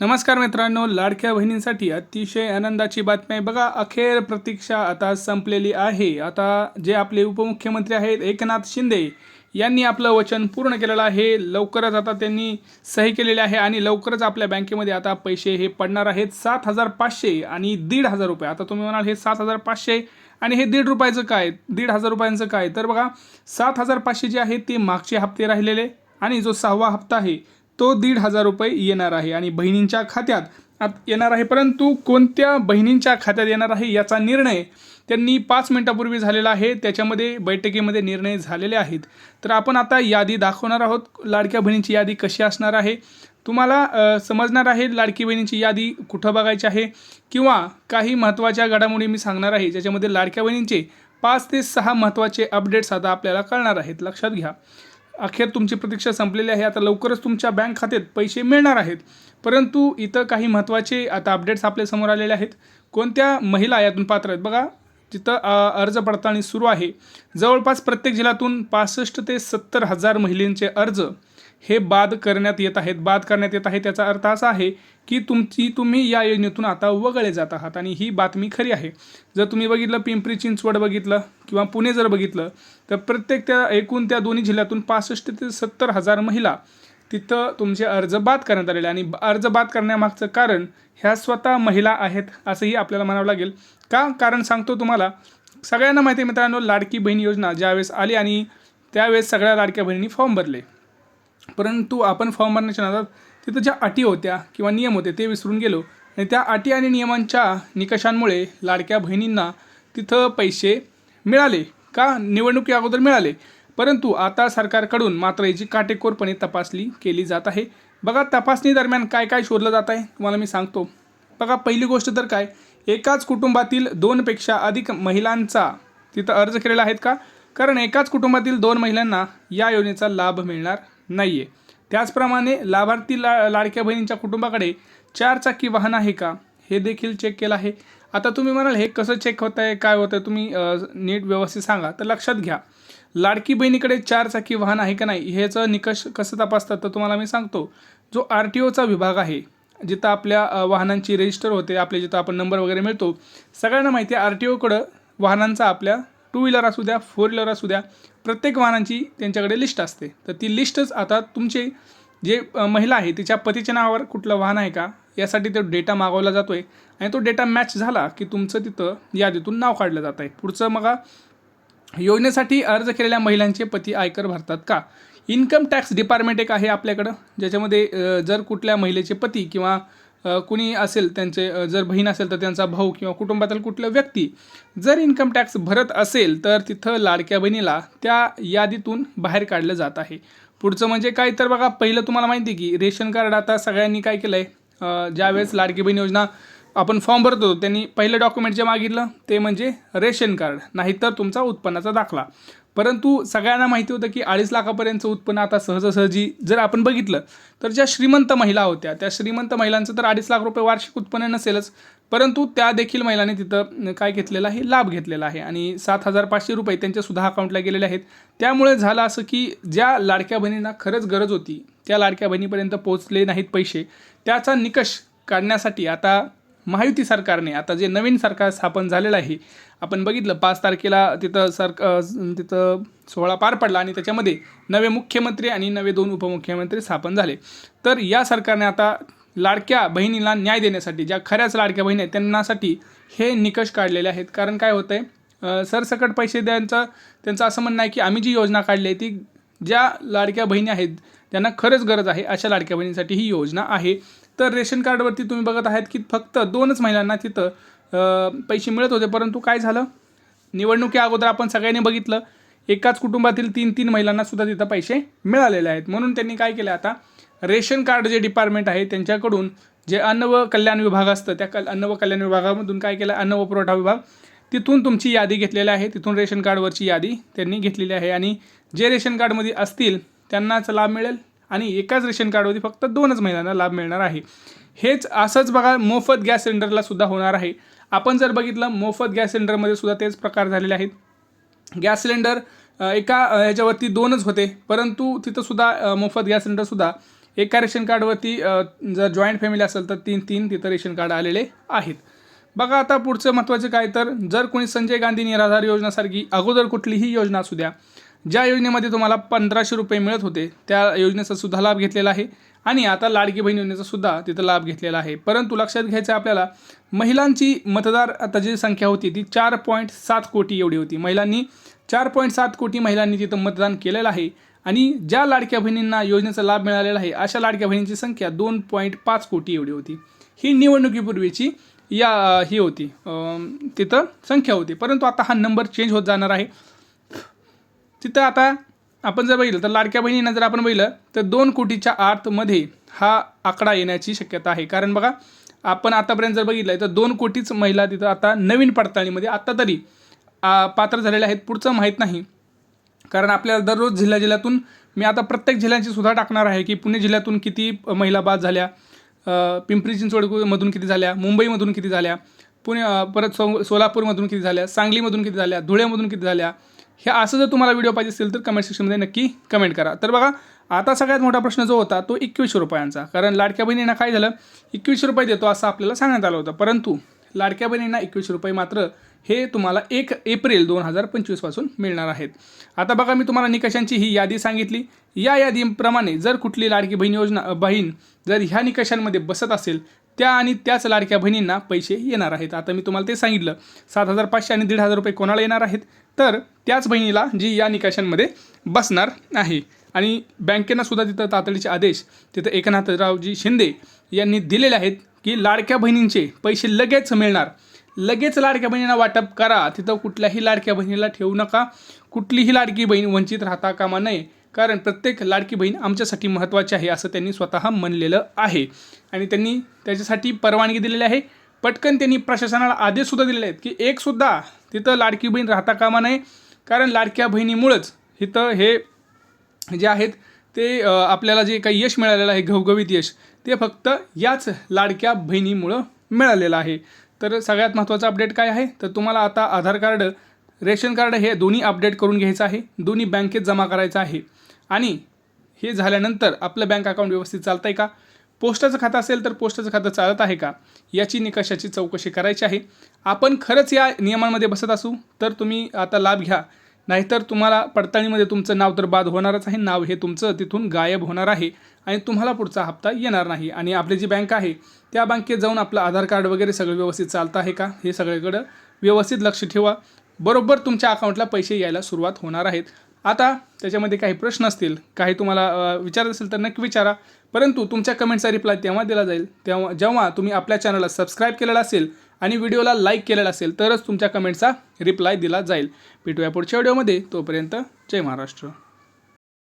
नमस्कार मित्रांनो लाडक्या बहिणींसाठी अतिशय आनंदाची बातमी आहे. बघा अखेर प्रतीक्षा आता संपलेली आहे. आता जे आपले उपमुख्यमंत्री आहेत एकनाथ शिंदे यांनी आपलं वचन पूर्ण केलेलं आहे. लवकरच आता त्यांनी सही केलेली आहे आणि लवकरच आपल्या बँकेमध्ये आता पैसे हे पडणार आहेत. सात हजार पाचशे आणि दीड हजार रुपये. आता तुम्ही म्हणाल हे सात हजार पाचशे आणि हे दीड रुपयाचं काय? दीड हजार रुपयांचं काय? तर बघा सात हजार पाचशे जे आहे ते मागचे हप्ते राहिलेले आणि जो सहावा हप्ता आहे तो दीड हजार रुपये येणार आहे आणि बहिणींच्या खात्यात येणार आहे. परंतु कोणत्या बहिणींच्या खात्यात येणार आहे याचा निर्णय त्यांनी पाच मिनिटापूर्वी झालेला आहे. त्याच्यामध्ये बैठकीमध्ये निर्णय झालेले आहेत. तर आपण आता यादी दाखवणार आहोत. लाडक्या बहिणीची यादी कशी असणार आहे? तुम्हाला समजणार आहे लाडकी बहिणीची यादी कुठं बघायची आहे? किंवा काही महत्त्वाच्या घडामोडी मी सांगणार आहे ज्याच्यामध्ये लाडक्या बहिणींचे पाच ते सहा महत्त्वाचे अपडेट्स आता आपल्याला कळणार आहेत. लक्षात घ्या. अखेर तुमची प्रतीक्षा संपलेली आहे. आता लवकरच तुमच्या बँक खात्यात पैसे मिळणार आहेत. परंतु इथं काही महत्त्वाचे आता अपडेट्स आपल्यासमोर आलेले आहेत. कोणत्या महिला यातून पात्र आहेत? बघा तिथं अर्ज पडताळणी सुरू आहे. जवळपास प्रत्येक जिल्ह्यातून पासष्ट ते सत्तर हजार महिलांचे अर्ज हे बाद करण्यात येत आहेत. बाद करण्यात येत आहे त्याचा अर्थ असा आहे की तुमची तुम्ही या योजनेतून आता वगळले जात आहात आणि ही बातमी खरी आहे. जर तुम्ही बघितलं पिंपरी चिंचवड बघितलं किंवा पुणे जर बघितलं तर प्रत्येक त्या एकूण त्या दोन्ही जिल्ह्यातून पासष्ट ते सत्तर हजार महिला तिथं तुमचे अर्ज बाद करण्यात आलेले आणि अर्ज बाद करण्यामागचं कारण ह्या स्वतः महिला आहेत असंही आपल्याला म्हणावं लागेल. का? कारण सांगतो तुम्हाला सगळ्यांना माहिती आहे मित्रांनो लाडकी बहीण योजना ज्यावेळेस आली आणि त्यावेळेस सगळ्या लाडक्या बहिणींनी फॉर्म भरले. परंतु आपण फॉर्म भरण्याच्या नादात तिथं ज्या अटी होत्या किंवा नियम होते ते विसरून गेलो. आणि त्या अटी आणि नियमांच्या निकषांमुळे लाडक्या बहिणींना तिथं पैसे मिळाले का? निवडणुकी अगोदर मिळाले. परंतु आता सरकारकडून मात्र याची काटेकोरपणे तपासणी केली जात आहे. बघा तपासणी दरम्यान काय काय शोधलं जात आहे? तुम्हाला मी सांगतो. बघा पहिली गोष्ट तर काय? एकाच कुटुंबातील दोनपेक्षा अधिक महिलांचा तिथं अर्ज केलेला आहेत का? कारण एकाच कुटुंबातील दोन महिलांना या योजनेचा लाभ मिळणार नाही आहे त्याचप्रमाणे लाभार्थी ला लाडक्या बहिणींच्या कुटुंबाकडे चार चाकी वाहन आहे का? हे देखील चेक केलं आहे. आता तुम्ही म्हणाल हे कसं चेक होत आहे काय होतं आहे तुम्ही नीट व्यवस्थित सांगा. तर लक्षात घ्या. लाडकी बहिणीकडे चार चाकी वाहन आहे का नाही ह्याचं निकष कसं तपासतात? तर तुम्हाला मी सांगतो. जो आर टी ओचा विभाग आहे जिथं आपल्या वाहनांची रजिस्टर होते आपले जिथं आपण नंबर वगैरे मिळतो सगळ्यांना माहिती आहे आर टी ओकडं वाहनांचा आपल्या टू व्हीलर असू द्या फोर व्हीलर असू द्या प्रत्येक वाहनांची त्यांच्याकडे लिस्ट असते. तर ती लिस्टच आता तुमचे जे महिला आहे तिच्या पतीच्या नावावर कुठलं वाहन आहे का यासाठी तो डेटा मागवला जातो आहे आणि तो डेटा मॅच झाला की तुमचं तिथं यादीतून नाव काढलं जात आहे पुढचं मग योजनेसाठी अर्ज केलेल्या महिलांचे पती आयकर भरतात का? इन्कम टॅक्स डिपार्टमेंट एक आहे आपल्याकडं ज्याच्यामध्ये जर कुठल्या महिलेचे पती किंवा कुणी असेल त्यांचे जर बहीण असेल तर त्यांचा भाऊ किंवा कुटुंबातील कुठलं व्यक्ती जर इन्कम टॅक्स भरत असेल तर तिथं लाडक्या बहिणीला त्या यादीतून बाहेर काढलं जात आहे. पुढचं म्हणजे काय? तर बघा पहिलं तुम्हाला माहिती आहे की रेशन कार्ड आता सगळ्यांनी काय केलं आहे ज्यावेळेस लाडकी बहीण योजना आपण फॉर्म भरत होतो त्यांनी पहिलं डॉक्युमेंट जे मागितलं ते म्हणजे रेशन कार्ड नाहीतर तुमचा उत्पन्नाचा दाखला. परंतु सगळ्यांना माहिती होतं की अडीच लाखापर्यंतचं उत्पन्न आता सहजासहजी जर आपण बघितलं तर ज्या श्रीमंत महिला होत्या त्या श्रीमंत महिलांचं तर अडीच लाख रुपये वार्षिक उत्पन्न नसेलच. परंतु त्या देखील महिलांनी तिथं काय घेतलेलं आहे? लाभ घेतलेला आहे. आणि सात हजार पाचशे रुपये त्यांच्यासुद्धा अकाउंटला गेलेले आहेत. त्यामुळे झालं असं की ज्या लाडक्या बहिणींना खरंच गरज होती त्या लाडक्या बहिणीपर्यंत पोहोचले नाहीत पैसे. त्याचा निकष काढण्यासाठी आता महायुती सरकारने आता जे नवीन सरकार स्थापन झालेलं आहे आपण बघितलं पाच तारखेला तिथं सर तिथं सोहळा पार पडला आणि त्याच्यामध्ये नवे मुख्यमंत्री आणि नवे दोन उपमुख्यमंत्री स्थापन झाले. तर या सरकारने आता लाडक्या बहिणीला न्याय देण्यासाठी ज्या खऱ्याच लाडक्या बहिणी आहेत त्यांनासाठी हे निकष काढलेले आहेत. कारण काय होतं आहे सरसकट पैसे द्यायचं त्यांचं असं म्हणणं आहे की आम्ही जी योजना काढली आहे ती ज्या लाडक्या बहिणी आहेत त्यांना खरंच गरज आहे अशा लाडक्या बहिणींसाठी ही योजना आहे. तर रेशन कार्डवरती तुम्ही बघत आहात की फक्त दोनच महिलांना तिथं पैसे मिळत होते. परंतु काय झालं? निवडणुकी अगोदर आपण सगळ्यांनी बघितलं एकाच कुटुंबातील तीन तीन महिलांना सुद्धा तिथं पैसे मिळालेले आहेत. म्हणून त्यांनी काय केलं आता? रेशन कार्ड जे डिपार्टमेंट आहे त्यांच्याकडून जे अन्न व कल्याण विभाग असतं त्या कल अन्न व कल्याण विभागामधून काय केलं? अन्न व पुरवठा विभाग. तिथून तुमची यादी घेतलेली आहे. तिथून रेशन कार्डवरची यादी त्यांनी घेतलेली आहे. आणि जे रेशन कार्डमध्ये असतील त्यांनाच लाभ मिळेल. आणि एकाच रेशन कार्डवरती फक्त दोनच महिलांना लाभ मिळणार आहे. हेच असंच बघा मोफत गॅस सिलेंडरला सुद्धा होणार आहे. आपण जर बघितलं मोफत गॅस सिलेंडरमध्ये सुद्धा तेच प्रकार झालेले आहेत. गॅस सिलेंडर एका ह्याच्यावरती दोनच होते. परंतु तिथंसुद्धा मोफत गॅस सिलेंडरसुद्धा एका रेशन कार्डवरती जर जॉईंट फॅमिली असेल तर तीन तीन तिथं रेशन कार्ड आलेले आहेत. बघा आता पुढचं महत्त्वाचं काय तर जर कोणी संजय गांधी निराधार योजनासारखी अगोदर कुठलीही योजना असू द्या ज्या योजनेमध्ये तुम्हाला पंधराशे रुपये मिळत होते त्या योजनेचा सुद्धा लाभ घेतलेला आहे. आणि आता लाडकी बहीण योजनेचा सुद्धा तिथं लाभ घेतलेला आहे. परंतु लक्षात घ्यायचं आपल्याला महिलांची मतदार आता जी संख्या होती ती चार पॉईंट सात कोटी एवढी होती. महिलांनी चार पॉईंट सात कोटी महिलांनी तिथं मतदान केलेलं आहे. आणि ज्या लाडक्या बहिणींना योजनेचा लाभ मिळालेला आहे अशा लाडक्या बहिणींची संख्या दोन पॉईंट पाच कोटी एवढी होती. ही निवडणुकीपूर्वीची या ही होती. तिथं संख्या होती. परंतु आता हा नंबर चेंज होत जाणार आहे. तिथं आता आपण जर बघितलं तर लाडक्या बहिणींना जर आपण बघितलं तर दोन कोटीच्या आतमध्ये हा आकडा येण्याची शक्यता आहे. कारण बघा आपण आतापर्यंत जर बघितलं तर दोन कोटीच महिला तिथं आता नवीन पडताळणीमध्ये आत्ता तरी आ, पात्र झालेल्या आहेत. पुढचं माहीत नाही. कारण आपल्याला दररोज जिल्ह्या जिल्ह्यातून मी आता प्रत्येक जिल्ह्यांची सुद्धा टाकणार आहे की पुणे जिल्ह्यातून किती महिला बाद झाल्या पिंपरी चिंचवडमधून किती झाल्या मुंबईमधून किती झाल्या पुणे परत सो सोलापूरमधून किती झाल्या सांगलीमधून किती झाल्या धुळ्यामधून किती झाल्या हे असं जर तुम्हाला व्हिडिओ पाहिजे असेल तर कमेंट सेक्शनमध्ये नक्की कमेंट करा. तर बघा आता सगळ्यात मोठा प्रश्न जो होता तो एकवीसशे रुपयांचा. कारण लाडक्या बहिणींना काय झालं एकवीसशे रुपये देतो असं आपल्याला सांगण्यात आलं होतं. परंतु लाडक्या बहिणींना एकवीसशे रुपये मात्र हे तुम्हाला एक एप्रिल दोन हजार पंचवीसपासून मिळणार आहेत. आता बघा मी तुम्हाला निकषांची ही यादी सांगितली. या यादीप्रमाणे जर कुठली लाडकी बहीण योजना बहीण जर ह्या निकषांमध्ये बसत असेल त्या आणि त्याच लाडक्या बहिणींना पैसे येणार आहेत. आता मी तुम्हाला ते सांगितलं. सात हजार पाचशे आणि दीड हजार रुपये कोणाला येणार आहेत? तर त्याच बहिणीला जी या निकषांमध्ये बसणार आहे. आणि बँकेनं सुद्धा तिथं तातडीचे आदेश तिथं एकनाथरावजी शिंदे यांनी दिलेले आहेत की लाडक्या बहिणींचे पैसे लगेच मिळणार. लगेच लाडक्या बहिणींना वाटप करा. तिथं कुठल्याही लाडक्या बहिणीला ठेवू नका. कुठलीही लाडकी बहीण वंचित राहता कामा नये. कारण प्रत्येक लाडकी बहीण आमच्यासाठी महत्त्वाची आहे असं त्यांनी स्वतः म्हणलेलं आहे. आणि त्यांनी त्याच्यासाठी परवानगी दिलेली आहे. पटकन त्यांनी प्रशासनाला आदेशसुद्धा दिलेले आहेत की एकसुद्धा तिथं लाडकी बहीण राहता कामा नये. कारण लाडक्या बहिणीमुळंच इथं हे जे आहेत ते आपल्याला जे काही यश मिळालेलं आहे घवघवीत यश ते फक्त याच लाडक्या बहिणीमुळं मिळालेलं आहे. तर सगळ्यात महत्त्वाचं अपडेट काय आहे? तर तुम्हाला आता आधार कार्ड रेशन कार्ड हे दोन्ही अपडेट करून घ्यायचं आहे दोन्ही बँकेत जमा करायचं आहे. आणि हे झाल्यानंतर आपलं बँक अकाउंट व्यवस्थित चालतं आहे का? पोस्टाचं खातं असेल तर पोस्टाचं खातं चालत आहे का? याची निकषाची चौकशी करायची आहे. आपण खरंच या नियमांमध्ये बसत असू तर तुम्ही आता लाभ घ्या. नाहीतर तुम्हाला पडताळणीमध्ये तुमचं नाव तर बाद होणारच आहे. नाव हे तुमचं तिथून गायब होणार आहे. आणि तुम्हाला पुढचा हप्ता येणार नाही. आणि आपली जी बँक आहे त्या बँकेत जाऊन आपलं आधार कार्ड वगैरे सगळं व्यवस्थित चालतं आहे का? हे सगळीकडं व्यवस्थित लक्ष ठेवा. बरोबर तुमच्या अकाउंटला पैसे यायला सुरुवात होणार आहेत. आता त्याच्यामध्ये काही प्रश्न असतील काही तुम्हाला विचारत असेल तर नक्की विचारा. परंतु तुमच्या कमेंटचा रिप्लाय तेव्हा दिला जाईल. तेव्हा जेव्हा तुम्ही आपल्या चॅनलला सबस्क्राईब केलेला असेल आणि व्हिडिओला लाईक केलेला असेल तरच तुमच्या कमेंटचा रिप्लाय दिला जाईल. भेटूया पुढच्या व्हिडिओमध्ये तोपर्यंत जय महाराष्ट्र.